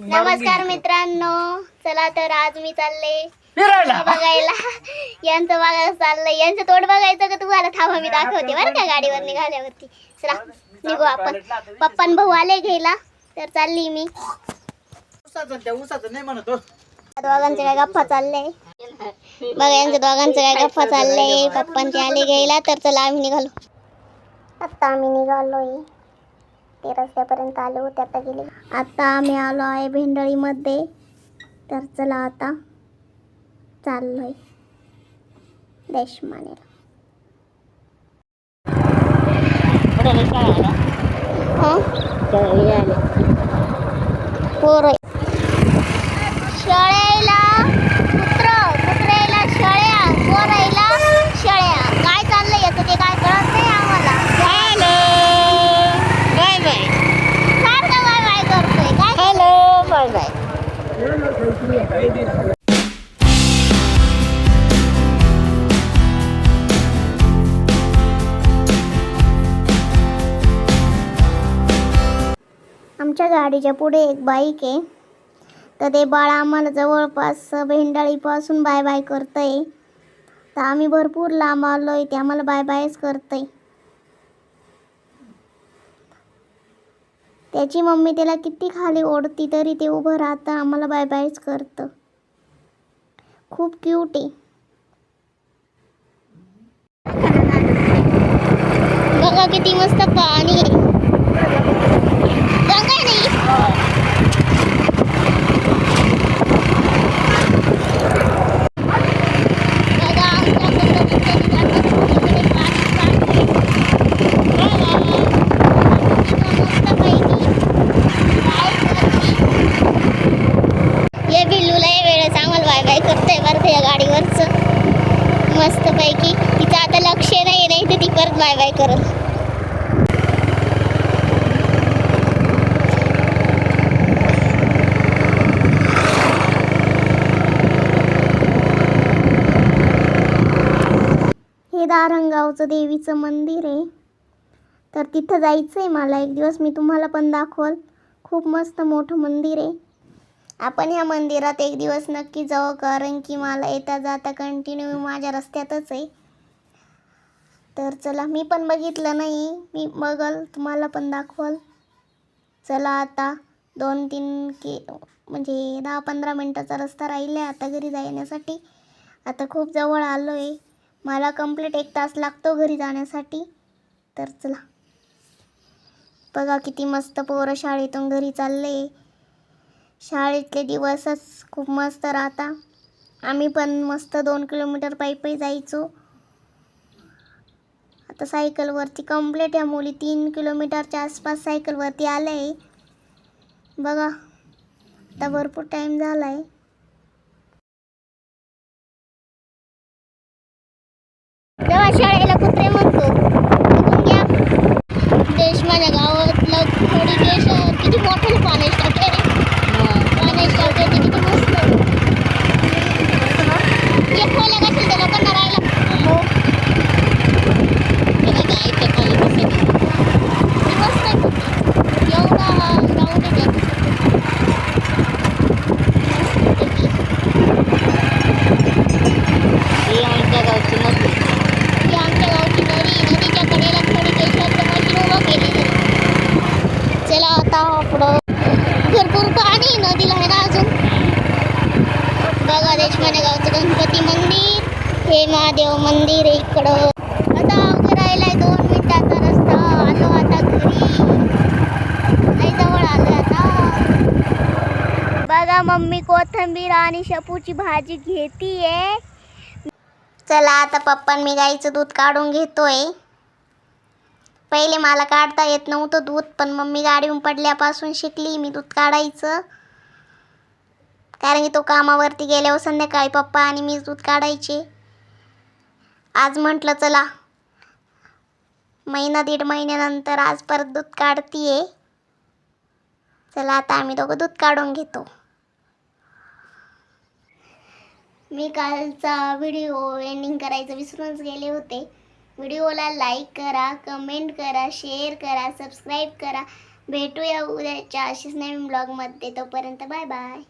नमस्कार मित्रांनो. चला तर आज मी चालले. फिरायला. बघायला. यांचं बघायला चाललंय. यांचं तोंड बघायचं का तुम्हाला? थांबा मी दाखवते बरं का गाडीवर निघाल्यावरती. चला निघू आपण. पप्पन भाऊ आले घ्यायला. तर चालली मी. दोघांचे काय गप्पा चालले बघा यांच्या दोघांचे काय गप्पा चालले पप्पांचे आले घ्यायला तर चला आम्ही निघालो. आता आम्ही निघालोय. ते रस्त्यापर्यंत आले होते आता गेले. आता आम्ही आलो आहे भेंडळीमध्ये. तर चला आता चाललोय. देशमानेला हं? पोरं. गाडीच्या पुढे एक बाईक आहे. तर ते बाळ आम्हाला जवळपास भेंडाळीपासून बाय बाय करतंय. तर आम्ही भरपूर लांब आलो आहे ते आम्हाला बाय बायच करतंय. त्याची मम्मी त्याला किती खाली ओढती तरी ते उभं राहतं आम्हाला बाय बायच करतं. खूप क्यूट आहे. बघा किती मस्त पाणी आहे. गाडीवरच मस्त पैकी आम्हाला बाय बाय या गाडीवरचं मस्तपैकी तिचं आता लक्ष नाही नाही तर ती परत बाय बाय करत हे दारंगावचं देवीचं मंदिर आहे. तर तिथं जायचं आहे मला. एक दिवस मी तुम्हाला पण दाखवल. खूप मस्त मोठं मंदिर आहे. आपण ह्या मंदिरात एक दिवस नक्की जाऊ कारण की मला येता जाता कंटिन्यू माझ्या रस्त्यातच आहे. तर चला मी पण बघितलं नाही. मी बघल तुम्हाला पण दाखवल. चला आता दोन तीन के म्हणजे दहा पंधरा मिनटाचा रस्ता राहिला आहे आता घरी जाण्यासाठी. आता खूप जवळ आलो आहे मला कंप्लीट एक तास लागतो घरी जाण्यासाठी. तर चला. बघा किती मस्त पोरं शाळेतून घरी चालले. शाळेतले दिवसच खूप मस्त राहता. आम्ही पण मस्त दोन किलोमीटर पायी पायी जायचो. आता सायकलवरती कंप्लीट या मुली. तीन किलोमीटरच्या आसपास सायकलवरती आलं आहे बघा. आता भरपूर टाईम झाला आहे तेव्हा शाळेला कुत्रे म्हणतो बघून घ्या देश माझ्या गावातलं थोडी देश किती मोठं पाण्याची टाकी आहे रे पाण्याची टाकी आहे ती किती मस्त आहे. एक खोल्या कशाला त्या लोकांना राहायला हो त्याला गायचं खाली बसेल. ती मस्त आहे कुत्री. एवढा राऊंड आहे त्याचं. मस्तपैकी. ही आमच्या गावची नदी ही आमच्या गावची नदी नदीच्या कडेला थोडी केशराचं मशीन उभं केलेलं आहे. चला इकडं भरपूर पाणी नदीला आहे ना अजून. बघा देशमाने गावचं गणपती मंदिर हे महादेव मंदिर आहे इकडं. आता दोन रस्ता आलो आता आता. बघा मम्मी कोथिंबीर आणि शपूची भाजी घेतीये. चला आता पप्पा मी गाईचं दूध काढून घेतोय. पहिले मला काढता येत नव्हतं दूध पण मम्मी गाडीहून पडल्यापासून शिकली मी दूध काढायचं. कारण की तो कामावरती गेल्यावर संध्याकाळी पप्पा आणि मी दूध काढायचे. आज म्हटलं चला महिना दीड महिन्यानंतर आज परत दूध काढतीये. चला आता आम्ही दोघं दूध काढून घेतो. मी कालचा व्हिडिओ एंडिंग करायचं विसरूनच गेले होते. व्हिडिओला लाईक करा कमेंट करा शेअर करा सबस्क्राईब करा. भेटूया उद्याच्या अशीच नवीन ब्लॉगमध्ये. तोपर्यंत बाय बाय.